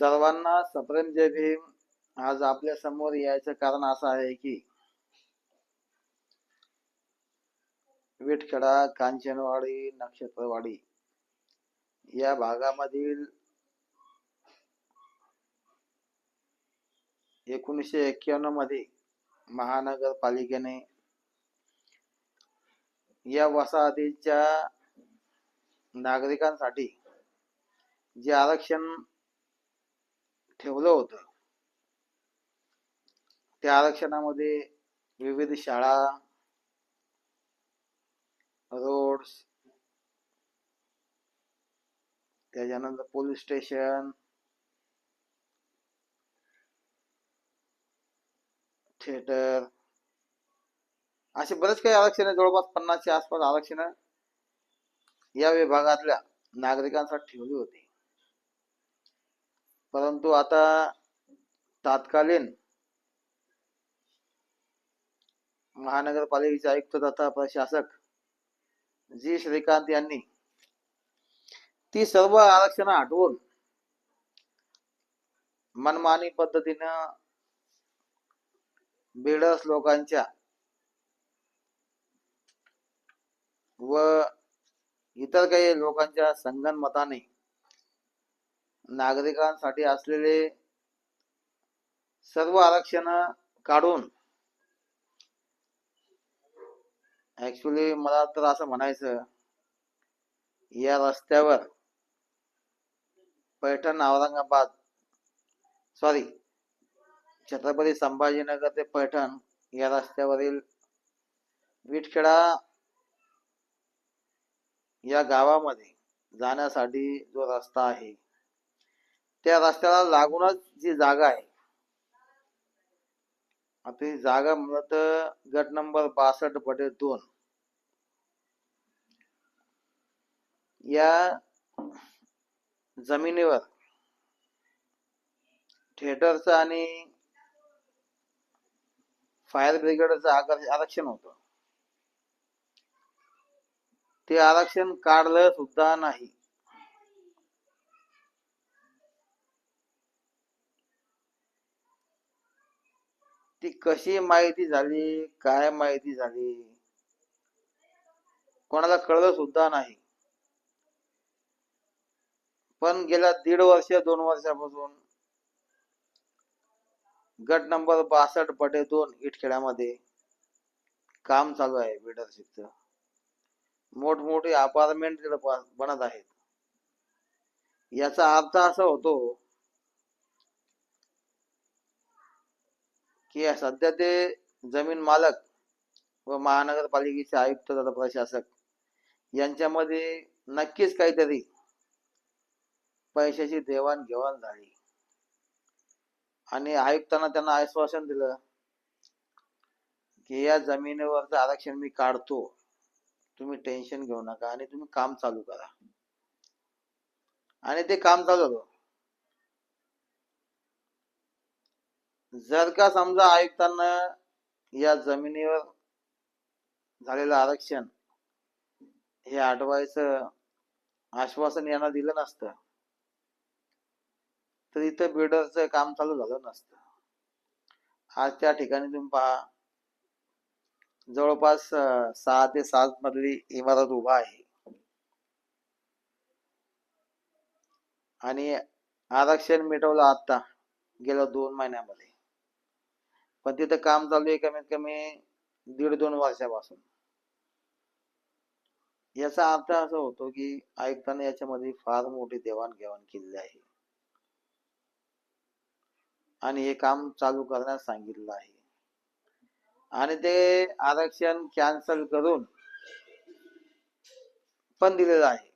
सर्वांना सप्रेम जय भीम. आज आपल्यासमोर यायचं कारण असं आहे की विठखेडा कांचनवाडी नक्षत्रवाडी या भागामधील एकोणीसशे एक्क्याण्णवमध्ये महानगरपालिकेने या वसाहतीच्या नागरिकांसाठी जे आरक्षण ठेवलं होतं. त्या आरक्षणामध्ये विविध शाळा रोड्स त्याच्यानंतर पोलीस स्टेशन थिएटर असे बरेच काही आरक्षण जवळपास पन्नासच्या आसपास आरक्षण या विभागातल्या नागरिकांसाठी ठेवली होती. परंतु आता तात्कालीन महानगरपालिकेचे आयुक्त तथा प्रशासक जी श्रीकांत यांनी ती सर्व आरक्षण हटवून मनमानी पद्धतीनं बिडस लोकांच्या व इतर काही लोकांच्या संगनमताने नागरिकांसाठी असलेले सर्व आरक्षण काढून ऍक्च्युली मला तर असं म्हणायचं या रस्त्यावर पैठण औरंगाबाद सॉरी छत्रपती संभाजीनगर ते पैठण या रस्त्यावरील विटखेडा या गावामध्ये जाण्यासाठी जो रस्ता आहे त्या रस्त्याला लागूनच जी जागा आहे. आता ही जागा म्हणत गट नंबर बासष्ट बटे दोन. या जमिनीवर थिएटरचं आणि फायर ब्रिगेडचं आरक्षण होतं. ते आरक्षण काढलं सुद्धा नाही. ती कशी माहिती झाली? काय माहिती झाली? कोणाला कळलं सुद्धा नाही. पण गेल्या दीड वर्ष दोन वर्षापासून गट नंबर बासष्ट बटे दोन इटखेड्यामध्ये काम चालू आहे बिल्डरशिपचं मोठमोठे अपार्टमेंट तिकडे बनत आहेत. याचा अर्थ असा होतो की सध्या ते जमीन मालक व महानगरपालिकेचे आयुक्त तथा प्रशासक यांच्यामध्ये नक्कीच काहीतरी पैशाची देवाणघेवाण झाली. आणि आयुक्तांना त्यांना आश्वासन दिलं की या जमिनीवरचं आरक्षण मी काढतो. तुम्ही टेन्शन घेऊ नका आणि तुम्ही काम चालू करा. आणि ते काम चालू झालं जर का समजा आयुक्तांना या जमिनीवर झालेलं आरक्षण हे आठवायचं आश्वासन यांना दिलं नसतं तर इथं बिल्डरचं काम चालू झालं नसतं. आज त्या ठिकाणी तुम्ही पहा जवळपास सहा ते सात मधली इमारत उभा आहे. आणि आरक्षण मिटवलं आता गेल्या दोन महिन्यामध्ये. पण तिथं काम चालू आहे कमीत कमी दीड दोन वर्षापासून. याचा अर्थ असा होतो की आयुक्तांनी याच्यामध्ये फार मोठी देवाणघेवाण केलेली आहे. आणि हे काम चालू करण्यास सांगितलं आहे. आणि ते आरक्षण कॅन्सल करून पण दिलेलं आहे.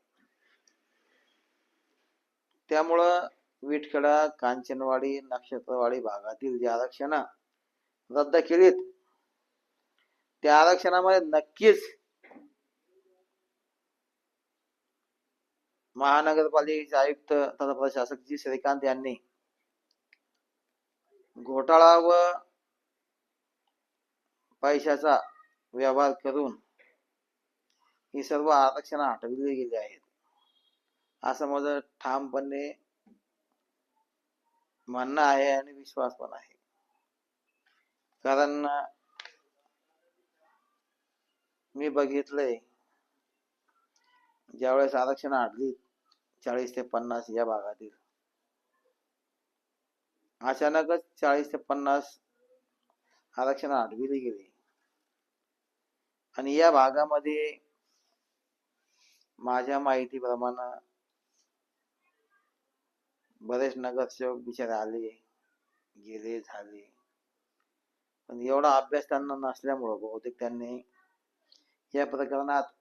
त्यामुळं विटखेडा कांचनवाडी नक्षत्रवाडी भागातील जे आरक्षण रद्द केलीत. त्या आरक्षणामध्ये नक्कीच महानगरपालिकेचे आयुक्त तथा प्रशासक जी श्रीकांत यांनी घोटाळा व पैशाचा व्यवहार करून ही सर्व आरक्षण हटविली गेली आहेत. असं माझं ठामपणे म्हणणं आहे आणि विश्वास पण आहे. कारण मी बघितलंय ज्यावेळेस आरक्षण आढळली चाळीस ते पन्नास या भागातील अचानकच चाळीस ते पन्नास आरक्षण आढळली गेली. आणि या भागामध्ये माझ्या माहितीप्रमाणे बरेच नगरसेवक बिचारे आले गेले झाले. पण एवढा अभ्यास त्यांना नसल्यामुळं बहुतेक त्यांनी या प्रकरणात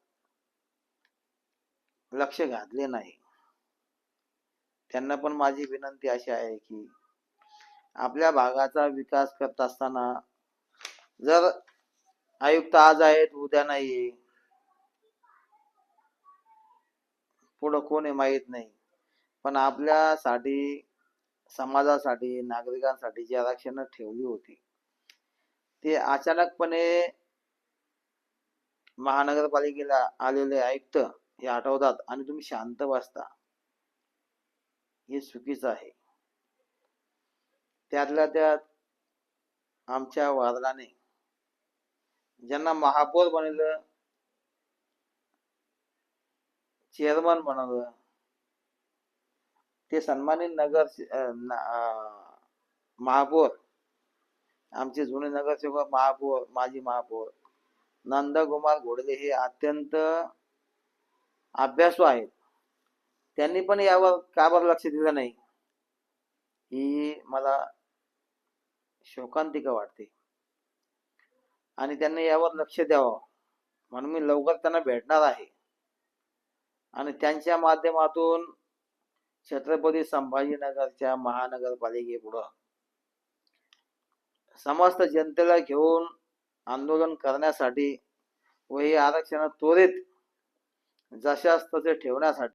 लक्ष घातले नाही. त्यांना पण माझी विनंती अशी आहे की आपल्या भागाचा विकास करत असताना जर आयुक्त आज आहेत उद्या नाही पुढं कोणी माहीत नाही. पण आपल्यासाठी समाजासाठी नागरिकांसाठी जी आरक्षण ठेवली होती ते अचानकपणे महानगरपालिकेला आलेले आयुक्त हे आठवतात आणि तुम्ही शांत बसता. हे चुकीचं आहे. त्यातल्या त्यात आमच्या वादळाने ज्यांना महापौर बनवलं चेअरमन बनवलं ते सन्मानित नगर अं, महापौर आमचे जुने नगरसेवक महापौर माजी महापौर नंदकुमार घोडले हे अत्यंत अभ्यासू आहेत. त्यांनी पण यावर का बरं लक्ष दिलं नाही? ही मला शोकांतिका वाटते. आणि त्यांनी यावर लक्ष द्यावं. म्हणून मी लवकर त्यांना भेटणार आहे. आणि त्यांच्या माध्यमातून छत्रपती संभाजीनगरच्या महानगरपालिकेपुढं समस्त जनतेला घेऊन आंदोलन करण्यासाठी व हे आरक्षण त्वरित जशास तसे ठेवण्यासाठी